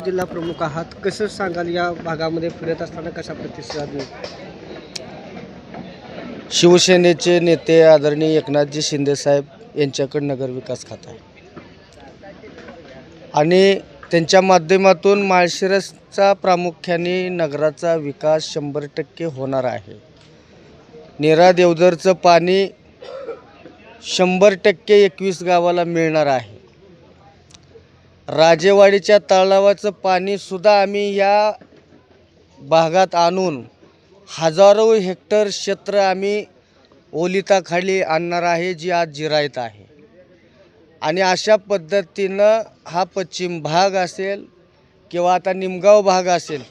जिल्हा प्रमुख आहात. कसं सांगाल या भागामध्ये फिरत असताना कशा प्रतिसाद मिळतो? शिवसेनेचे नेते आदरणीय एकनाथजी शिंदेसाहेब यांच्याकडे नगरविकास खात आहे. आणि त्यांच्या माध्यमातून माळशिरसचा प्रामुख्याने नगराचा विकास शंभर टक्के होणार आहे. नेरा देवदरचं पाणी शंभर टक्के एकवीस गावाला मिळणार आहे. राजेवाडीच्या तलावाचं पाणीसुद्धा आम्ही या भागात आणून हजारो हेक्टर क्षेत्र आम्ही ओलिताखाली आणणार आहे जी आज जिरायत आहे. आणि अशा पद्धतीनं हा पश्चिम भाग असेल किंवा आता निमगाव भाग असेल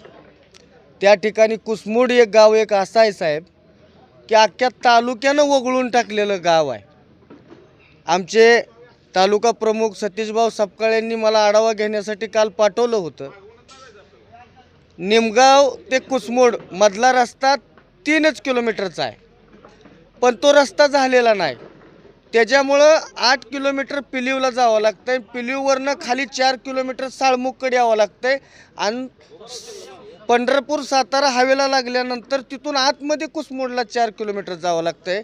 त्या ठिकाणी कुसमुड एक गाव एक असा आहे साहेब की अख्ख्या तालुक्यानं वगळून टाकलेलं गाव आहे. आमचे तालुका प्रमुख सतीशभाऊ सपकाळ यांनी मला आढावा घेण्यासाठी काल पाठवलं होतं. निमगाव ते कुसमोड मधला रस्ता तीनच किलोमीटरचा आहे. पण तो रस्ता झालेला नाही. त्याच्यामुळं आठ किलोमीटर पिलीवला जावं लागतं आहे पिलीववरनं खाली चार किलोमीटर साळमुखकडे यावं लागतं आहे आणि पंढरपूर सातारा हवेला लागल्यानंतर तिथून आतमध्ये कुसमोडला चार किलोमीटर जावं लागतं आहे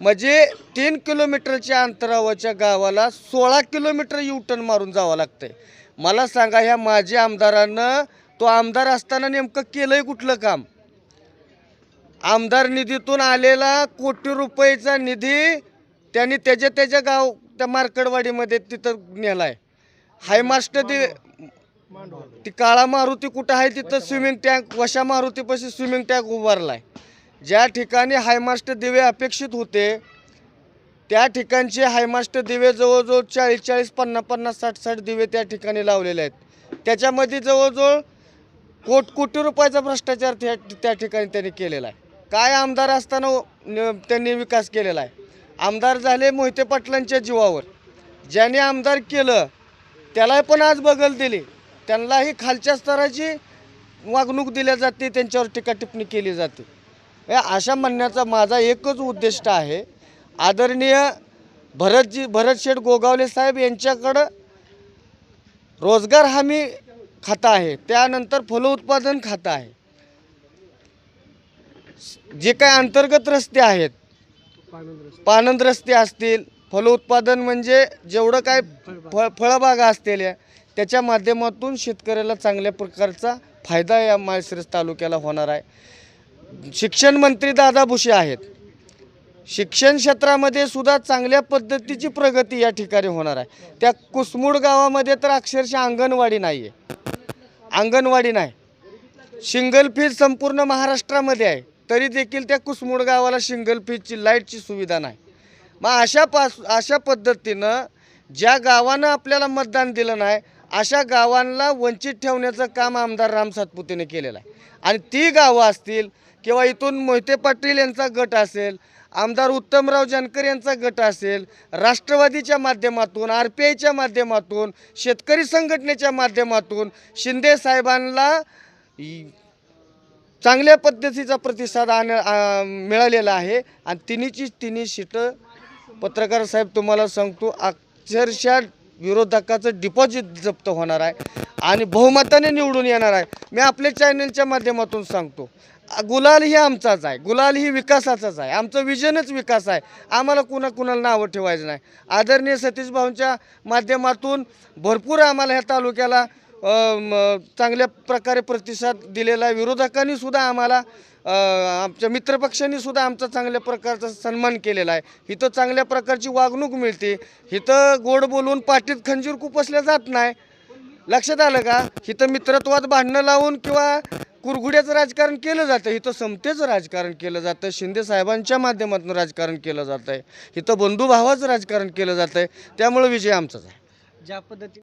म्हणजे तीन किलोमीटरच्या अंतरावरच्या गावाला सोळा किलोमीटर युटर्न मारून जावं लागतं आहे मला सांगा ह्या माजी आमदारानं तो आमदार असताना नेमकं केलंय कुठलं काम? आमदार निधीतून आलेला कोटी रुपयेचा निधी त्यांनी त्याच्या त्याच्या गाव त्या मार्कडवाडीमध्ये तिथं नेलाय. हाय मास्टर ती काळा मारुती कुठं आहे तिथं? स्विमिंग टँक वशा मारुतीपाशी स्विमिंग टँक उभारलाय. ज्या ठिकाणी हायमास्टर दिवे अपेक्षित होते त्या ठिकाणचे हायमास्टर दिवे जवळजवळ चाळीस चाळीस पन्नास पन्नास साठ साठ दिवे त्या ठिकाणी लावलेले आहेत. त्याच्यामध्ये जवळजवळ कोट कोटी रुपयाचा भ्रष्टाचार त्या त्या ठिकाणी त्यांनी केलेला आहे. काय आमदार असताना त्यांनी विकास केलेला आहे? आमदार झाले मोहिते पाटलांच्या जीवावर. ज्याने आमदार केलं त्याला पण आज बगल दिली. त्यांनाही खालच्या स्तराची वागणूक दिल्या जाते त्यांच्यावर टीका टिप्पणी केली जाते. अशा म्हणण्याचा माझा एकच उद्दिष्ट आहे. आदरणीय भरतजी भरतशेठ गोगावले साहेब यांच्याकडं रोजगार हमी खातं आहे. त्यानंतर फलोत्पादन खातं आहे. जे काय अंतर्गत रस्ते आहेत पानंद रस्ते असतील फलोत्पादन म्हणजे जेवढं काय फळ फळबागा असतील त्याच्या माध्यमातून शेतकऱ्याला चांगल्या प्रकारचा फायदा या माळशिरस तालुक्याला होणार आहे. शिक्षण मंत्री दादा भुसे आहेत. शिक्षण क्षेत्रामध्ये सुद्धा चांगल्या पद्धतीची प्रगती या ठिकाणी होणार आहे. त्या कुसमुड गावामध्ये तर अक्षरशः अंगणवाडी नाही आहे अंगणवाडी नाही. सिंगल फीज संपूर्ण महाराष्ट्रामध्ये आहे. तरी देखील त्या कुसमुड गावाला सिंगल फीजची लाईटची सुविधा नाही. मग अशा पास अशा पद्धतीनं ज्या गावानं आपल्याला मतदान दिलं नाही अशा गावांना वंचित ठेवण्याचं काम आमदार राम सातपुतेने केलेलं आहे. आणि ती गावं असतील किंवा इथून मोहिते पाटील यांचा गट असेल आमदार उत्तमराव जानकर यांचा गट असेल राष्ट्रवादीच्या माध्यमातून आर पी आयच्या माध्यमातून शेतकरी संघटनेच्या माध्यमातून शिंदे साहेबांना चांगल्या पद्धतीचा प्रतिसाद आण मिळालेला आहे. आणि तिन्हीची तिन्ही सीटं पत्रकार साहेब तुम्हाला सांगतो अक्षरशः विरोधकाचं डिपॉझिट जप्त होणार आहे आणि बहुमताने निवडून येणार आहे. मी आपल्या चॅनलच्या माध्यमातून सांगतो. गुलाल ही आमचाच आहे. गुलाल ही विकासाचाच आहे. आमचं विजनच विकास आहे. आम्हाला कुणा कुणाला नावं ठेवायचं नाही. आदरणीय सतीश भाऊंच्या माध्यमातून भरपूर आम्हाला ह्या तालुक्याला चांगल्या प्रकारे प्रतिसाद दिलेला आहे. विरोधकांनी सुद्धा आम्हाला आमच्या मित्रपक्षांनी सुद्धा आमचा चांगल्या प्रकारचा सन्मान केलेला आहे. इथं चांगल्या प्रकारची वागणूक मिळते. इथं गोड बोलून पाठीत खंजीर कुपसल्या जात नाही. लक्षात आलं का? इथं मित्रत्वात भांडणं लावून किंवा कुरघुड्याचं राजकारण केलं जातं. इथं समतेचं राजकारण केलं जातं. शिंदे साहेबांच्या माध्यमातून राजकारण केलं जातं आहे इथं बंधुभावाचं राजकारण केलं जातं आहे त्यामुळं विजय आमचाच आहे. ज्या पद्धती